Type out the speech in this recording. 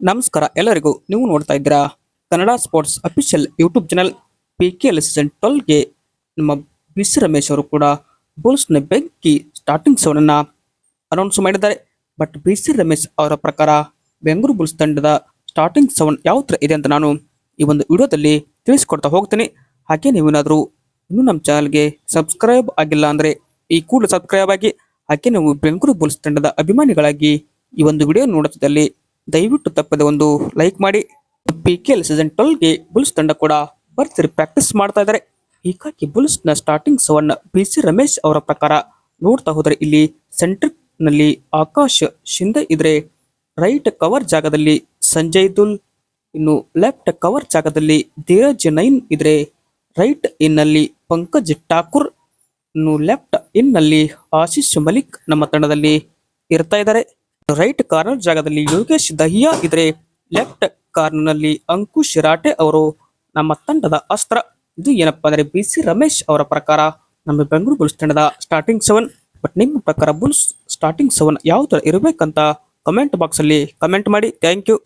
ನಮಸ್ಕಾರ ಎಲ್ಲರಿಗೂ. ನೀವು ನೋಡ್ತಾ ಇದ್ದೀರಾ Kannada sports official YouTube channel P K L season ಟ್ವೆಲ್ಗೆ ನಮ್ಮ ಬಿ ಸಿ ರಮೇಶ್ ಅವರು ಕೂಡ ಬುಲ್ಸ್ನ ಬೆಂಕಿ ಸ್ಟಾರ್ಟಿಂಗ್ ಸೆವೆನನ್ನು ಅನೌನ್ಸ್ ಮಾಡಿದ್ದಾರೆ. ಬಟ್ ಬಿ ಸಿ ರಮೇಶ್ ಅವರ ಪ್ರಕಾರ ಬೆಂಗಳೂರು ಬುಲ್ಸ್ ತಂಡದ ಸ್ಟಾರ್ಟಿಂಗ್ ಸೆವೆನ್ ಯಾವ ಥರ ಇದೆ ಅಂತ ನಾನು ಈ ಒಂದು ವಿಡಿಯೋದಲ್ಲಿ ತಿಳಿಸ್ಕೊಡ್ತಾ ಹೋಗ್ತೀನಿ. ಹಾಗೆ ನೀವೇನಾದರೂ ಇನ್ನೂ ನಮ್ಮ ಚಾನಲ್ಗೆ ಸಬ್ಸ್ಕ್ರೈಬ್ ಆಗಿಲ್ಲ ಅಂದರೆ ಈ ಕೂಡ ಸಬ್ಸ್ಕ್ರೈಬ್ ಆಗಿ, ಹಾಗೆ ನೀವು ಬೆಂಗಳೂರು ಬುಲ್ಸ್ ತಂಡದ ಅಭಿಮಾನಿಗಳಾಗಿ ಈ ಒಂದು ವಿಡಿಯೋ ನೋಡುತ್ತಿದ್ದಲ್ಲಿ ದಯವಿಟ್ಟು ತಪ್ಪದೆ ಒಂದು ಲೈಕ್ ಮಾಡಿ. ಪಿ ಕೆ ಎಲ್ ಸೀಸನ್ ಟ್ವೆಲ್ಗೆ ಬುಲ್ಸ್ ತಂಡ ಕೂಡ ಬರ್ತಿರಿ ಪ್ರಾಕ್ಟೀಸ್ ಮಾಡ್ತಾ ಇದ್ದಾರೆ ಹೀಗಾಗಿ ಬುಲ್ಸ್ನ starting seven B C Ramesh ಅವರ ಪ್ರಕಾರ ನೋಡ್ತಾ ಹೋದರೆ ಇಲ್ಲಿ ಸೆಂಟ್ರಿಕ್ನಲ್ಲಿ ಆಕಾಶ್ ಶಿಂದೆ ಇದ್ರೆ ರೈಟ್ ಕವರ್ ಜಾಗದಲ್ಲಿ ಸಂಜಯ್ ದುಲ್, ಇನ್ನು ಲೆಫ್ಟ್ ಕವರ್ ಜಾಗದಲ್ಲಿ ಧೀರಜ್ ನೈನ್ ಇದ್ರೆ ರೈಟ್ ಇನ್ನಲ್ಲಿ ಪಂಕಜ್ ಠಾಕೂರ್, ಇನ್ನು ಲೆಫ್ಟ್ ಇನ್ನಲ್ಲಿ ಆಶೀಶ್ ಮಲಿಕ್ ನಮ್ಮ ತಂಡದಲ್ಲಿ ಇರ್ತಾ ಇದ್ದಾರೆ ರೈಟ್ ಕಾರ್ನರ್ ಜಾಗದಲ್ಲಿ ಯೋಗೇಶ್ ದಹಿಯಾ ಇದ್ರೆ ಲೆಫ್ಟ್ ಕಾರ್ನರ್ನಲ್ಲಿ ಅಂಕುಶ್ ರಾಟೆ ಅವರು ನಮ್ಮ ತಂಡದ ಅಸ್ತ್ರ. ಇದು ಏನಪ್ಪಾ ಅಂದ್ರೆ ಬಿ ಸಿ ರಮೇಶ್ ಅವರ ಪ್ರಕಾರ ನಮ್ಮ ಬೆಂಗಳೂರು ಬುಲ್ಸ್ ತಂಡದ ಸ್ಟಾರ್ಟಿಂಗ್ ಸೆವೆನ್ ಬಟ್ ನಿಮ್ಮ ಪ್ರಕಾರ ಬುಲ್ಸ್ ಸ್ಟಾರ್ಟಿಂಗ್ ಸೆವೆನ್ ಯಾವ ತರ ಇರಬೇಕಂತ ಕಮೆಂಟ್ ಬಾಕ್ಸ್ ಅಲ್ಲಿ ಕಮೆಂಟ್ ಮಾಡಿ. Thank you